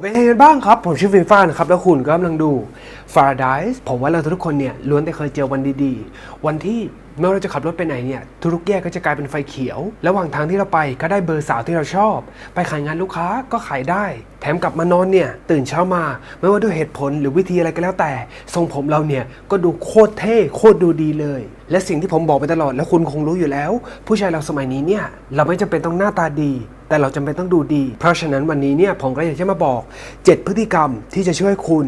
เป็นยังไงกันบ้างครับ ผมชื่อฟิฟ้านะครับ แล้วคุณก็กำลังดูฟาราไดส์ผมว่าเราทุกคนเนี่ยล้วนแต่เคยเจอวันดีๆ วันที่ ไม่ว่าเราจะขับรถไปไหนเนี่ยทุกแยกก็จะกลายเป็นไฟเขียว ระหว่างทางที่เราไปก็ได้เบอร์สาวที่เราชอบ ไปขายงานลูกค้าก็ขายได้ แถมกลับมานอนเนี่ยตื่นเช้ามา ไม่ว่าด้วยเหตุผลหรือวิธีอะไรก็แล้วแต่ ทรงผมเราเนี่ยก็ดูโคตรเท่โคตรดูดีเลย และสิ่งที่ผมบอกไปตลอดแล้วคุณคงรู้อยู่แล้ว ผู้ชายเราสมัยนี้เนี่ยเราไม่จำเป็นต้องหน้าตาดีแต่เราจำเป็นต้องดูดี เพราะฉะนั้นวันนี้เนี่ยผมก็อยากจะมาบอก 7 พฤติกรรมที่จะช่วยคุณ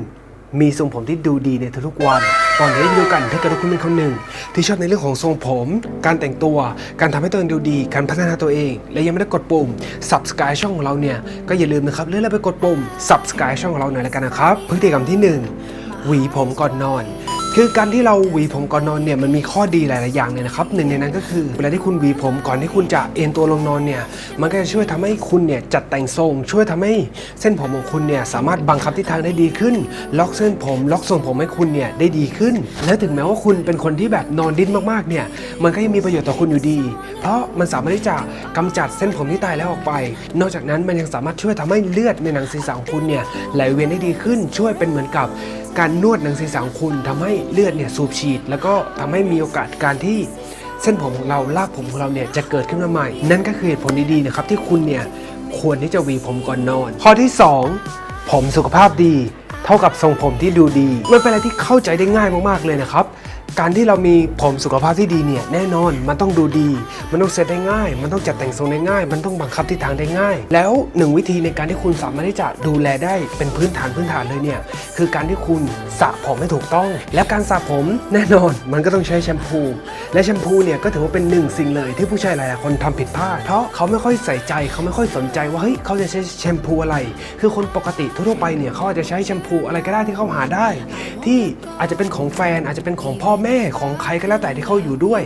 มีทรงผมที่ดูดีในทุกๆวันก่อนที่จะดูกันถ้าเกิดว่าคุณเป็นคนหนึ่ง ที่ชอบในเรื่องของทรงผม การแต่งตัว การทำให้ตัวเองดูดี การพัฒนาตัวเอง และยังไม่ได้กดปุ่ม subscribe ช่องของเราเนี่ย ก็อย่าลืมนะครับเลื่อนไปกดปุ่ม subscribe ช่องของเราหน่อยแล้วกันนะครับ พฤติกรรมที่หนึ่งหวีผมก่อนนอน คือการที่เราหวีผมก่อนนอนเนี่ยมันมีข้อดีหลาย ๆ อย่างเลยนะครับหนึ่งในนั้นก็คือเวลาที่คุณหวีผมก่อนที่คุณจะเอนตัวลงนอนเนี่ยมันก็จะช่วยทำให้คุณเนี่ยจัดแต่งทรง ช่วยทำให้เส้นผมของคุณเนี่ยสามารถบังคับทิศทางได้ดีขึ้น ล็อกเส้นผม ล็อกทรงผมให้คุณเนี่ยได้ดีขึ้น และถึงแม้ว่าคุณเป็นคนที่แบบนอนดิ้นมาก ๆ เนี่ยมันก็ยังมีประโยชน์ต่อคุณอยู่ดี เพราะมันสามารถที่จะกำจัดเส้นผมที่ตายแล้วออกไป นอกจากนั้นมันยังสามารถช่วยทำให้เลือดในหนังศีรษะของคุณเนี่ยไหลเวียนได้ดีขึ้น ช่วยเป็นเหมือนกับการนวดหนังศีรษะของคุณทำให้เลือดเนี่ยสูบฉีด แล้วก็ทำให้มีโอกาสการที่เส้นผมของเราลากผมของเราเนี่ยจะเกิดขึ้นมาใหม่ นั่นก็คือเหตุผลดีๆนะครับที่คุณเนี่ยควรที่จะหวีผมก่อนนอน ข้อที่ 2 ผมสุขภาพดี เท่ากับทรงผมที่ดูดีมันเป็นอะไรที่เข้าใจได้ง่ายมากๆเลยนะครับ การที่เรามีผมสุขภาพที่ดีเนี่ยแน่นอนมันต้องดูดี มันต้องเซตได้ง่าย มันต้องจัดแต่งทรงได้ง่าย มันต้องบังคับทิศทางได้ง่าย แล้วหนึ่งวิธีในการที่คุณสามารถที่จะดูแลได้เป็นพื้นฐานพื้นฐานเลยเนี่ยคือการที่คุณสระผมให้ถูกต้อง และการสระผมแน่นอนมันก็ต้องใช้แชมพู และแชมพูเนี่ยก็ถือว่าเป็นหนึ่งสิ่งเลยที่ผู้ชายหลายๆคนทำผิดพลาดเพราะเขาไม่ค่อยใส่ใจเขาไม่ค่อยสนใจว่าเฮ้ยเขาจะใช้แชมพูอะไร คือคนปกติทั่วไปเนี่ยเขาอาจจะใช้แชมพูอะไรก็ได้ที่เขาหาได้ ที่อาจจะเป็นของแฟนอาจจะเป็นของพ่อแม่ของใครก็แล้วแต่ที่เขาอยู่ด้วย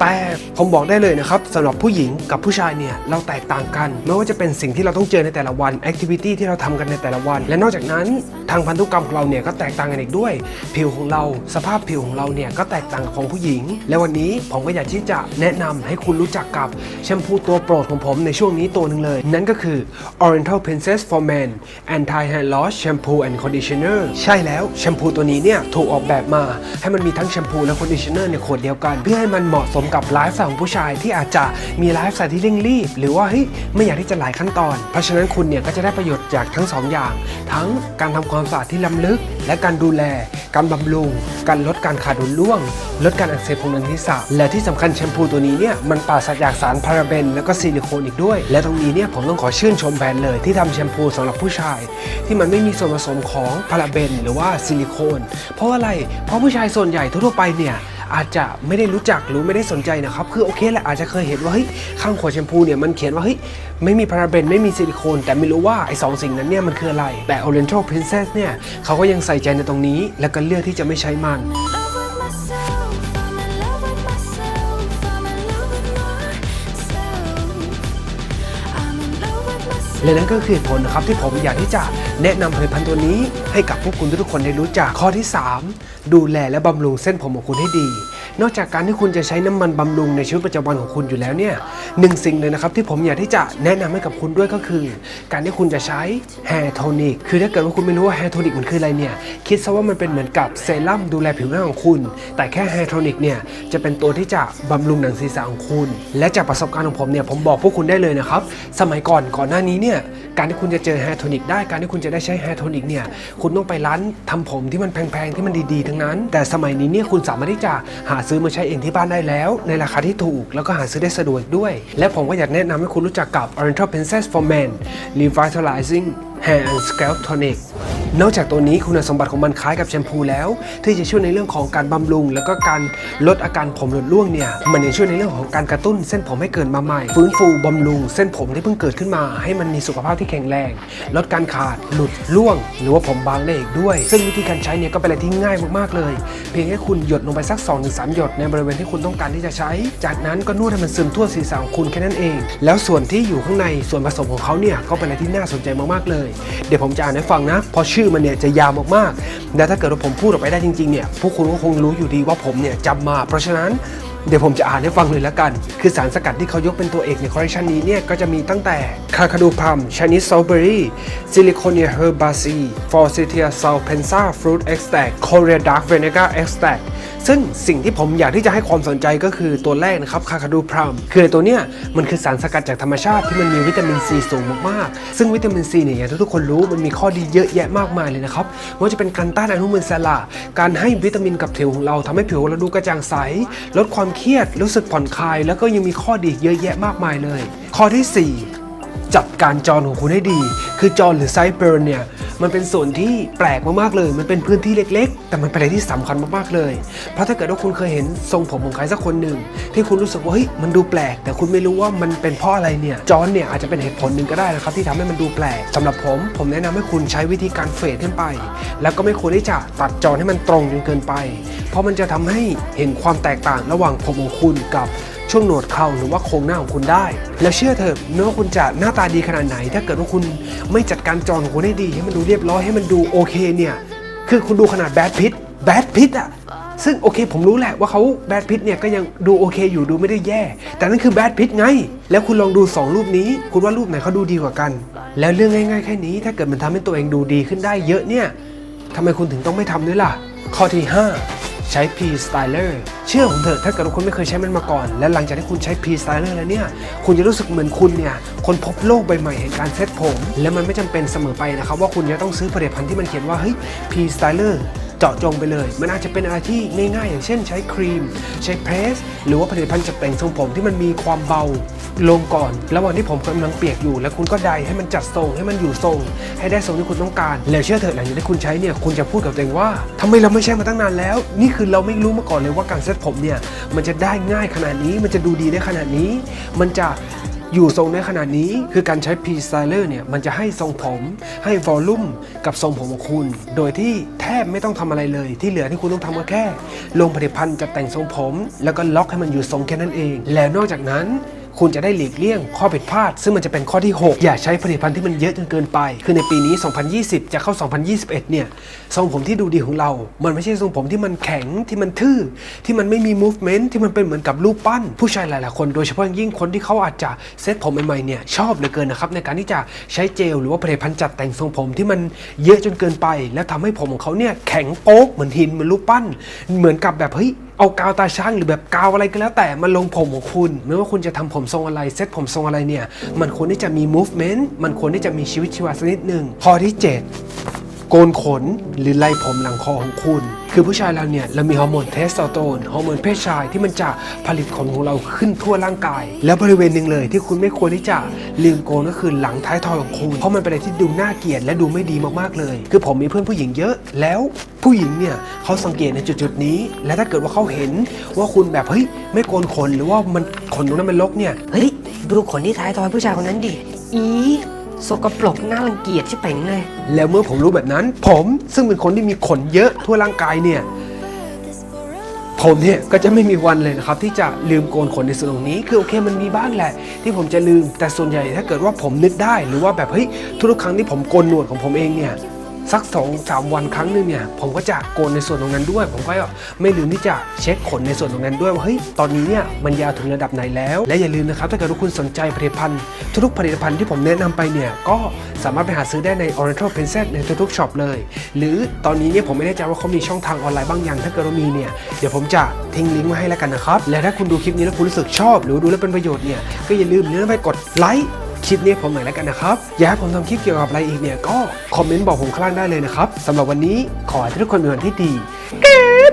แต่ผมบอกได้เลยนะครับสำหรับผู้หญิงกับผู้ชายเนี่ยเราแตกต่างกัน ไม่ว่าจะเป็นสิ่งที่เราต้องเจอในแต่ละวันแอคทิวิตี้ที่เราทำกันในแต่ละวัน และนอกจากนั้นทางพันธุกรรมของเราเนี่ยก็แตกต่างกันอีกด้วย ผิวของเราสภาพผิวของเราเนี่ยก็แตกต่างกับของผู้หญิง และวันนี้ผมก็อยากที่จะแนะนำให้คุณรู้จักกับแชมพูตัวโปรดของผมในช่วงนี้ตัวหนึ่งเลย นั่นก็คือ Oriental Princess for Men Anti Hair Loss Shampoo and Conditioner ใช่แล้วแชมพูตัวนี้เนี่ยถูกออกแบบมาให้มันมีทั้งแชมพูและคอนดิชเนอร์ในขวดเดียวกัน เพื่อให้มันเหมาะสมกับไลฟ์สไตล์ของผู้ชายที่อาจจะมีไลฟ์สไตล์ที่เร่งรีบ หรือว่าเฮ้ยไม่อยากที่จะหลายขั้นตอน เพราะฉะนั้นคุณเนี่ยก็จะได้ประโยชน์จากทั้งสองอย่าง ทั้งการทำความสะอาดที่ล้ำลึก และการดูแล การบำรุง การลดการขาดดุลร่วง ลดการอักเสบของหนังศีรษะและที่สำคัญแชมพูตัวนี้เนี่ยมันปราศจากสารพาราเบน และก็ซิลิโคนอีกด้วย และตรงนี้เนี่ยผมต้องขอชื่นชมแบรนด์เลย ที่ทำแชมพูสำหรับผู้ชาย ที่มันไม่มีส่วนผสมของพาราเบน หรือว่าซิลิโคน เพราะอะไร เพราะผู้ชายส่วนใหญ่ทั่วไปเนี่ย อาจจะไม่ได้รู้จักหรือไม่ได้สนใจนะครับ คือโอเคแหละอาจจะเคยเห็นว่าเฮ้ยข้างขวดแชมพูเนี่ยมันเขียนว่าเฮ้ยไม่มีพาราเบนไม่มีซิลิโคน แต่ไม่รู้ว่าไอ้สองสิ่งนั้นเนี่ยมันคืออะไร แต่ Oriental Princess เนี่ยเขาก็ยังใส่ใจในตรงนี้ แล้วก็เลือกที่จะไม่ใช้มัน และนั่นก็คือเหตุผลนะครับที่ผมอยากที่จะแนะนำผลิตภัณฑ์ตัวนี้ ให้กับพวกคุณทุกๆคนได้รู้จักข้อที่ 3 ดูแลและบำรุงเส้นผมของคุณให้ดี นอกจากการที่คุณจะใช้น้ำมันบำรุงในชีวิตประจำวันของคุณอยู่แล้วเนี่ยหนึ่งสิ่งเลยนะครับที่ผมอยากที่จะแนะนำให้กับคุณด้วยก็คือ การที่คุณจะใช้ hair tonic คือถ้าเกิดว่าคุณไม่รู้ว่า hair tonic มันคืออะไรเนี่ยคิดซะว่ามันเป็นเหมือนกับเซรั่มดูแลผิวหน้าของคุณ แต่แค่ hair tonic เนี่ยจะเป็นตัวที่จะบำรุงหนังศีรษะของคุณ และจากประสบการณ์ของผมเนี่ยผมบอกพวกคุณได้เลยนะครับสมัยก่อนก่อนหน้านี้เนี่ยการที่คุณจะเจอแฮร์โทนิกได้การที่คุณจะได้ใช้แฮร์โทนิกเนี่ยคุณต้องไปร้านทำผมที่มันแพงๆที่มันดีๆ ทั้งนั้น แต่สมัยนี้เนี่ยคุณสามารถที่จะหาซื้อมาใช้เองที่บ้านได้แล้ว ในราคาที่ถูกแล้วก็หาซื้อได้สะดวกด้วย และผมก็อยากแนะนำให้คุณรู้จักกับ Oriental Princess for Men Revitalizing Hair and Scalp Tonic นอกจากตัวนี้คุณสมบัติของมันคล้ายกับแชมพูแล้ว ที่จะช่วยในเรื่องของการบำรุง แล้วก็การลดอาการผมหลุดร่วงเนี่ย มันยังช่วยในเรื่องของการกระตุ้นเส้นผมให้เกิดมาใหม่ ฟื้นฟูบำรุงเส้นผมที่เพิ่งเกิดขึ้นมา ให้มันมีสุขภาพที่แข็งแรง ลดการขาดหลุดร่วง หรือว่าผมบางได้อีกด้วย ซึ่งวิธีการใช้เนี่ยก็เป็นอะไรที่ง่ายมากๆเลย เพียงแค่คุณหยดลงไปสัก2อถึงสหยดในบริเวณที่คุณต้องการที่จะใช้ จากนั้นก็นวดให้มันซึมทั่วศีรษะของคุณแค่นั้นเอง แล้วส่วนที่อยู่ข้างในส่วนผสมของเขาเนี่ยก็เป็นอะไรที่น่าสนใจมากๆเลยเดี๋ยวผมจะอ่านให้ฟังนะ เพราะชื่อมันเนี่ยจะยาวมากๆ และถ้าเกิดว่าผมพูดออกไปได้จริงๆเนี่ยพวกคุณก็คงรู้อยู่ดีว่าผมเนี่ยจำมา เพราะฉะนั้นเดี๋ยวผมจะอ่านให้ฟังเลยละกัน คือสารสกัดที่เขายกเป็นตัวเอกในคอลเลคชันนี้เนี่ย ก็จะมีตั้งแต่คาคาดูพัมชานิสซอลเบอรี่ซิลิโคเนียเฮอร์บาซีฟอร์ซิเทียซาลเพนซาฟรุตเอ็กซ์แตกโคเรียดาร์กเวเนกาเอ็กซ์แตก ซึ่งสิ่งที่ผมอยากที่จะให้ความสนใจก็คือตัวแรกนะครับคาคาดูพรัมคือตัวเนี้ยมันคือสารสกัดจากธรรมชาติที่มันมีวิตามินซีสูงมากๆ ซึ่งวิตามินซีเนี่ยอย่างที่ทุกคนรู้มันมีข้อดีเยอะแยะมากมายเลยนะครับไม่ว่าจะเป็นการต้านอนุมูลอิสระการให้วิตามินกับผิวของเราทำให้ผิวเราดูกระจ่างใส ลดความเครียดรู้สึกผ่อนคลาย แล้วก็ยังมีข้อดีเยอะแยะมากมายเลย ข้อที่สี่จัดการจอของคุณให้ดี คือจอหรือไซเบิร์นเนี่ยมันเป็นส่วนที่แปลกมากๆเลย มันเป็นพื้นที่เล็ก ๆ แต่มันเป็นอะไรที่สำคัญมากๆเลย เพราะถ้าเกิดว่าคุณเคยเห็นทรงผมของใครสักคนหนึ่งที่คุณรู้สึกว่าเฮ้ยมันดูแปลก แต่คุณไม่รู้ว่ามันเป็นเพราะอะไรเนี่ยจอนเนี่ยอาจจะเป็นเหตุผลหนึ่งก็ได้นะครับที่ทำให้มันดูแปลกสำหรับผม ผมแนะนำให้คุณใช้วิธีการเฟดขึ้นไป แล้วก็ไม่ควรที่จะตัดจอนให้มันตรงจนเกินไป เพราะมันจะทำให้เห็นความแตกต่างระหว่างผมของคุณกับ ช่วงหนวดเข่าหรือว่าโครงหน้าของคุณได้ แล้วเชื่อเถอะไม่ว่าคุณจะหน้าตาดีขนาดไหน ถ้าเกิดว่าคุณไม่จัดการจอของคุณให้ดี ให้มันดูเรียบร้อยให้มันดูโอเคเนี่ยคือคุณดูขนาดแบดพิทแบดพิทอะซึ่งโอเคผมรู้แหละว่าเขาแบดพิทเนี่ยก็ยังดูโอเคอยู่ดูไม่ได้แย่ แต่นั่นคือแบดพิทไง แล้วคุณลองดู 2 รูปนี้ คุณว่ารูปไหนเขาดูดีกว่ากัน แล้วเรื่องง่ายๆแค่นี้ ถ้าเกิดมันทำให้ตัวเองดูดีขึ้นได้เยอะเนี่ยทำไมคุณถึงต้องไม่ทำด้วยล่ะ ข้อที่ 5 ใช้ P Styler เชื่อผมเถอะถ้าเกิดว่าคุณไม่เคยใช้มันมาก่อน และหลังจากที่คุณใช้ P Styler แล้วเนี่ย คุณจะรู้สึกเหมือนคุณเนี่ยคนพบโลกใบใหม่แห่งการเซ็ตผม และมันไม่จำเป็นเสมอไปนะครับว่าคุณจะต้องซื้อผลิตภัณฑ์ที่มันเขียนว่าเฮ้ย P Styler เจาะจงไปเลย มันอาจจะเป็นอะไรที่ง่ายๆ อย่างเช่น ใช้ครีม ใช้เพรส หรือว่าผลิตภัณฑ์จัดแต่งทรงผมที่มันมีความเบาลงก่อน ระหว่างที่ผมกำลังเปียกอยู่ แล้วคุณก็ไดให้มันจัดทรงให้มันอยู่ทรง ให้ได้ทรงที่คุณต้องการ แล้วเชื่อเถอะหลังจากที่คุณใช้เนี่ยคุณจะพูดกับตัวเองว่าทำไมเราไม่ใช้มาตั้งนานแล้ว นี่คือเราไม่รู้มาก่อนเลยว่าการเซ็ตผมเนี่ยมันจะได้ง่ายขนาดนี้มันจะดูดีได้ขนาดนี้ มันจะ อยู่ทรงในขนาดนี้ คือการใช้ P Styler เนี่ย มันจะให้ทรงผมให้วอลลุ่มกับทรงผมของคุณ โดยที่แทบไม่ต้องทำอะไรเลย ที่เหลือที่คุณต้องทำก็แค่ ลงผลิตภัณฑ์จะแต่งทรงผม แล้วก็ล็อกให้มันอยู่ทรงแค่นั้นเอง แล้วนอกจากนั้น คุณจะได้หลีกเลี่ยงข้อผิดพลาด ซึ่งมันจะเป็นข้อที่ 6 อย่าใช้ผลิตภัณฑ์ที่มันเยอะจนเกินไป คือในปีนี้ 2020 จะเข้า 2021 เนี่ยทรงผมที่ดูดีของเรา มันไม่ใช่ทรงผมที่มันแข็งที่มันทื่อ ที่มันไม่มี movement ที่มันเป็นเหมือนกับรูปปั้น ผู้ชายหลายๆคนโดยเฉพาะยิ่งคนที่เขาอาจจะเซตผมใหม่ๆเนี่ยชอบเหลือเกินนะครับในการที่จะใช้เจลหรือว่าผลิตภัณฑ์จัดแต่งทรงผมที่มันเยอะจนเกินไป แล้วทำให้ผมของเขาเนี่ยแข็งโป๊กเหมือนหินเหมือนรูปปั้น เหมือนกับแบบเฮ้ยเอากาวตาช้างหรือแบบกาวอะไรก็แล้วแต่มาลงผมของคุณ ไม่ว่าคุณจะทำผมทรงอะไรเซ็ตผมทรงอะไรเนี่ย มันควรที่จะมี movement มันควรที่จะมีชีวิตชีวาสักนิดหนึ่งข้อที่ 7 โกนขนหรือไล่ผมหลังคอของคุณ คือผู้ชายเราเนี่ยเรามีฮอร์โมนเทสโทสเตอโรนฮอร์โมนเพศชายที่มันจะผลิตขนของเราขึ้นทั่วร่างกาย แล้วบริเวณหนึ่งเลยที่คุณไม่ควรที่จะลืมโกนก็คือหลังท้ายทอยของคุณ เพราะมันเป็นอะไรที่ดูน่าเกลียดและดูไม่ดีมากๆเลย คือผมมีเพื่อนผู้หญิงเยอะแล้วผู้หญิงเนี่ยเขาสังเกตในจุดๆนี้ และถ้าเกิดว่าเขาเห็นว่าคุณแบบเฮ้ยไม่โกนขนหรือว่ามันขนตรงนั้นมันรกเนี่ยเฮ้ยดูขนที่ท้ายทอยผู้ชายคนนั้นดิอี สกปรกน่ารังเกียจชิบเป่งเลย แล้วเมื่อผมรู้แบบนั้น ผมซึ่งเป็นคนที่มีขนเยอะทั่วร่างกายเนี่ย ผมเนี่ยก็จะไม่มีวันเลยนะครับ ที่จะลืมโกนขนในส่วนตรงนี้ คือโอเคมันมีบ้างแหละ ที่ผมจะลืมแต่ส่วนใหญ่ถ้าเกิดว่าผมนึกได้ หรือว่าแบบเฮ้ยทุกๆครั้งที่ผมโกนหนวดของผมเองเนี่ย สักสองสามวันครั้งหนึ่งเนี่ยผมก็จะโกนในส่วนตรงนั้นด้วย ผมก็ไม่ลืมที่จะเช็คขนในส่วนตรงนั้นด้วยว่าเฮ้ยตอนนี้เนี่ยมันยาวถึงระดับไหนแล้ว และอย่าลืมนะครับถ้าเกิดว่าคุณสนใจผลิตภัณฑ์ทุกๆผลิตภัณฑ์ที่ผมแนะนำไปเนี่ยก็สามารถไปหาซื้อได้ใน Oriental Princess ในทุกๆช็อปเลย หรือตอนนี้เนี่ยผมไม่แน่ใจว่าเขามีช่องทางออนไลน์บ้างยังถ้าเกิดว่ามีเนี่ยเดี๋ยวผมจะทิ้งลิงก์ไว้ให้แล้วกันนะครับและถ้าคุณดูคลิปนี้แล้วคุณรู้สึกชอบ หรือดูแล้วเป็นประโยชน์เนี่ยก็อย่าลืมเนื้อไปกดไลค์ คลิปนี้ผมหน่อยแล้วกันนะครับ อยากให้ผมทำคลิปเกี่ยวกับอะไรอีกเนี่ยก็คอมเมนต์บอกผมข้างล่างได้เลยนะครับสำหรับวันนี้ขอให้ทุกคนมีวันที่ดีเก็บ